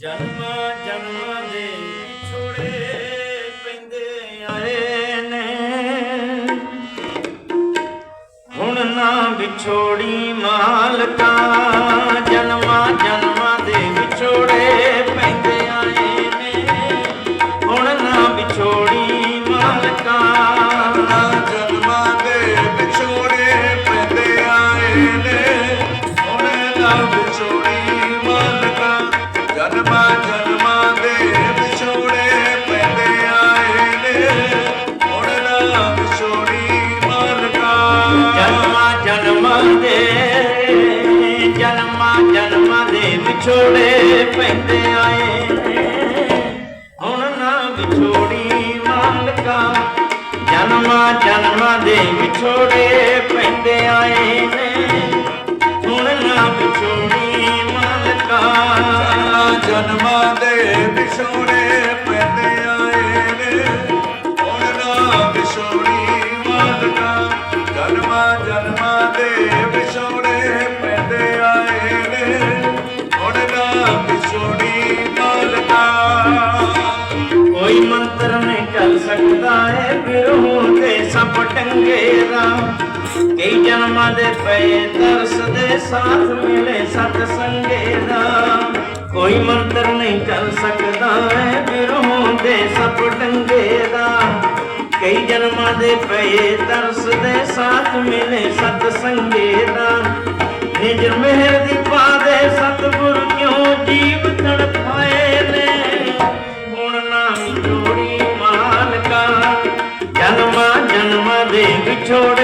ਜਨਮਾਂ ਜਨਮਾਂ ਦੇ ਛੋੜੇ ਪੈਂਦੇ ਆਏ ਨੇ। ਹੁਣ ਨਾ ਵਿਛੋੜੀ ਮਾਲਕਾ, ਜਨਮਾਂ ਜਨਮਾਂ ਦੇ ਵਿਛੋੜੇ ਪੈਂਦੇ ਆਏ ਨੇ। ਹੁਣ ਨਾ ਵਿਛੋੜੀ ਮਾਲਕਾ ਵਿਛੋੜੇ ਪੈਂਦੇ ਆਏ ਹੁਣ ਨਾ ਵਿਛੋੜੀ ਮਾਲਕਾ। ਜਨਮਾਂ ਜਨਮਾਂ ਦੇ ਜਨਮਾਂ ਜਨਮਾਂ ਦੇ ਵਿਛੋੜੇ ਪੈਂਦੇ ਆਏ ਨੇ। ਜਨਮਾਂ ਦੇ ਵਿਛੋੜੇ ਪੈਂਦੇ ਆਏ ਨੇ। ਹੁਣ ਨਾ ਵਿਛੋੜੀ ਮਾਲਕਾ, ਜਨਮਾਂ ਜਨਮਾਂ ਦੇ ਵਿਛੋੜੇ ਪੈਂਦੇ ਆਏ ਨੇ। ਹੁਣ ਨਾ ਵਿਛੋੜੀ ਮਾਲਕਾ। ਕੋਈ ਮੰਤਰ ਨਹੀਂ ਚੱਲ ਸਕਦਾ ਏ ਬਿਰਹੋਂ ਤੇ ਸਭ ਟੰਗੇ ਕਈ ਜਨਮਾਂ ਦੇ ਪਏ ਤਰਸ ਦੇ ਸਾਥ ਮਿਲੇ ਸਤ ਸੰਗੇ ਦਾ ਕੋਈ ਮੰਤਰ ਨਹੀਂ ਚੱਲ ਸਕਦਾ ਏ ਬਿਰਹੋਂ ਤੇ ਸਭ ਟੰਗੇ ਦਾ। ਕਈ ਜਨਮਾਂ ਦੇ ਪਏ ਤਰਸ ਦੇ ਸਾਥ ਮਿਲੇ ਸਤ ਸੰਗੇ ਦਾ। ਨਿਜ ਮਿਹਰ ਦੀ ਪਾਦੇ ਸਤਿਗੁਰ ਕਿਉਂ ਜੀਵ ਤੜਪਾਏ ਨੇ? ਹੁਣ ਨਾ ਜੋੜੀ ਮਾਲਕਾ, ਜਨਮਾਂ ਜਨਮਾਂ ਦੇ ਵਿਛੋੜ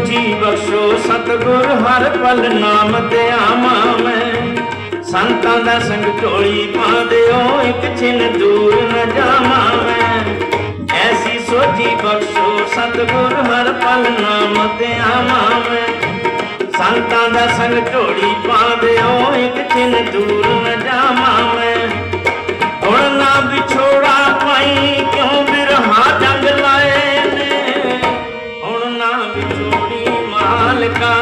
ਐਸੀ ਸੋਚੀ ਬਖਸ਼ੋ ਸਤਿਗੁਰ, ਹਰ ਪਲ ਨਾਮ ਤੇ ਆਵਾਂ ਮੈਂ। ਸੰਤਾਂ ਦਾ ਸੰਗ ਢੋਲੀ ਪਾ ਦਿਓ, ਇੱਕ ਛਿਨ ਦੂਰ ਨਾ ਜਾਵਾਂ ਮੈਂ। ਐਸੀ ਸੋਚੀ ਬਖਸ਼ੋ ਸਤਿਗੁਰ, ਹਰ ਪਲ ਨਾਮ ਤੇ ਆਵਾਂ ਮੈਂ। ਸੰਤਾਂ ਦਾ ਸੰਗ ਢੋਲੀ ਪਾ ਦਿਓ, ਇੱਕ ਛਿਨ ਦੂਰ ਮਾਲਕਾ,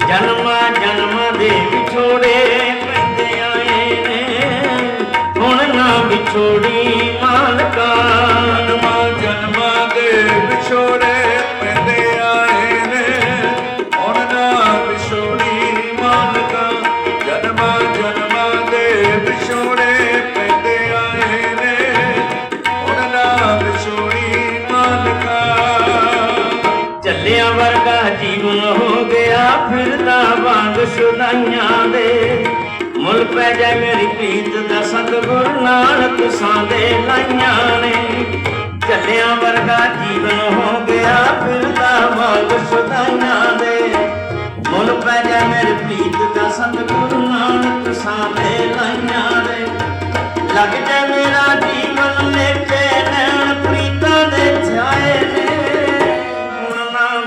ਜਨਮਾਂ ਜਨਮਾਂ ਦੇ ਵਿਛੋੜੇ ਪੈਂਦੇ ਆਏ ਨੇ ਹੁਣ ਨਾ ਵਿਛੋੜੀ ਮਾਲਕਾ, ਜਨਮਾਂ ਜਨਮਾਂ ਦੇ ਵਿਛੋੜੇ ਪੈਂਦੇ ਆਏ ਨੇ ਹੁਣ ਨਾ ਵਿਛੋੜੀ ਮਾਲਕਾ, ਜਨਮਾਂ ਜਨਮਾਂ ਦੇ ਵਿਛੋੜੇ ਵਰਗਾ ਜੀਵਨ ਹੋ ਗਿਆ ਫਿਰਦਾ ਵਾਂਗ ਸੁਦਾਈਆਂ ਦੇ। ਮੁੱਲ ਪੈ ਜਾ ਮੇਰੀ ਪ੍ਰੀਤ ਦਾ ਸਤਿਗੁਰ ਨਾਨਕ ਸਾਦੇ ਲਾਈਆਂ ਨੇ। ਚੱਲਿਆ ਵਰਗਾ ਜੀਵਨ ਹੋ ਗਿਆ ਫਿਰਦਾ ਵਾਂਗ ਸੁਦਾਈਆਂ ਦੇ। ਮੁੱਲ ਪੈ ਜਾ ਮੇਰੀ ਪ੍ਰੀਤ ਦਾ ਸਤਿਗੁਰ ਨਾਨਕ ਸਾਂਦੇ ਲਾਈਆਂ ਨੇ। ਲੱਗ ਜਾ ਮੇਰਾ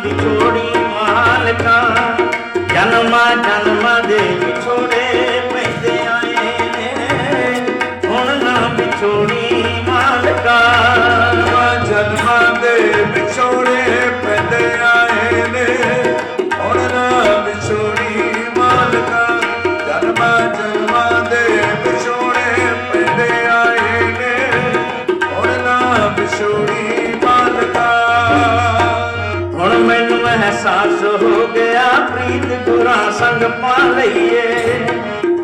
ਵਿਛੋੜੀ ਮਾਲਕਾ। ਜਨਮ ਜਨਮ ਦੇ ਵਿਛੋੜੇ ਅਹਿਸਾਸ ਹੋ ਗਿਆ, ਪ੍ਰੀਤ ਗੁਰਾਂ ਸੰਗ ਪਾ ਲਈਏ।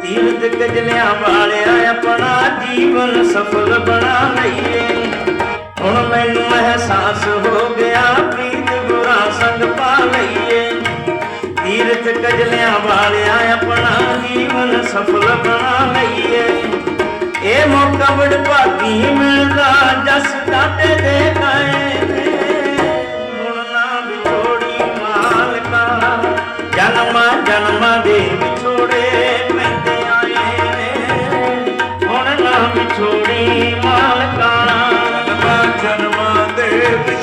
ਤੀਰਥ ਗਜਲਿਆਂ ਵਾਲਿਆ ਆਪਣਾ ਜੀਵਨ ਸਫਲ ਬਣਾ ਲਈਏ। ਹੁਣ ਮੈਨੂੰ ਅਹਿਸਾਸ ਹੋ ਗਿਆ, ਪ੍ਰੀਤ ਗੁਰਾਂ ਸੰਗ ਪਾ ਲਈਏ। ਤੀਰਥ ਗਜਲਿਆਂ ਵਾਲਿਆ ਆਪਣਾ ਜੀਵਨ ਸਫਲ ਬਣਾ ਲਈਏ। ਇਹ ਮੌਕਾ ਵਡਭਾਗੀ ਮਿਲਦਾ, ਜਸ ਦਾਤੇ ਦੇ ਗਏ।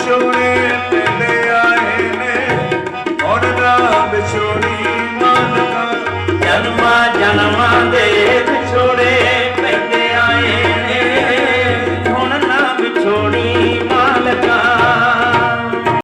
ਨੇ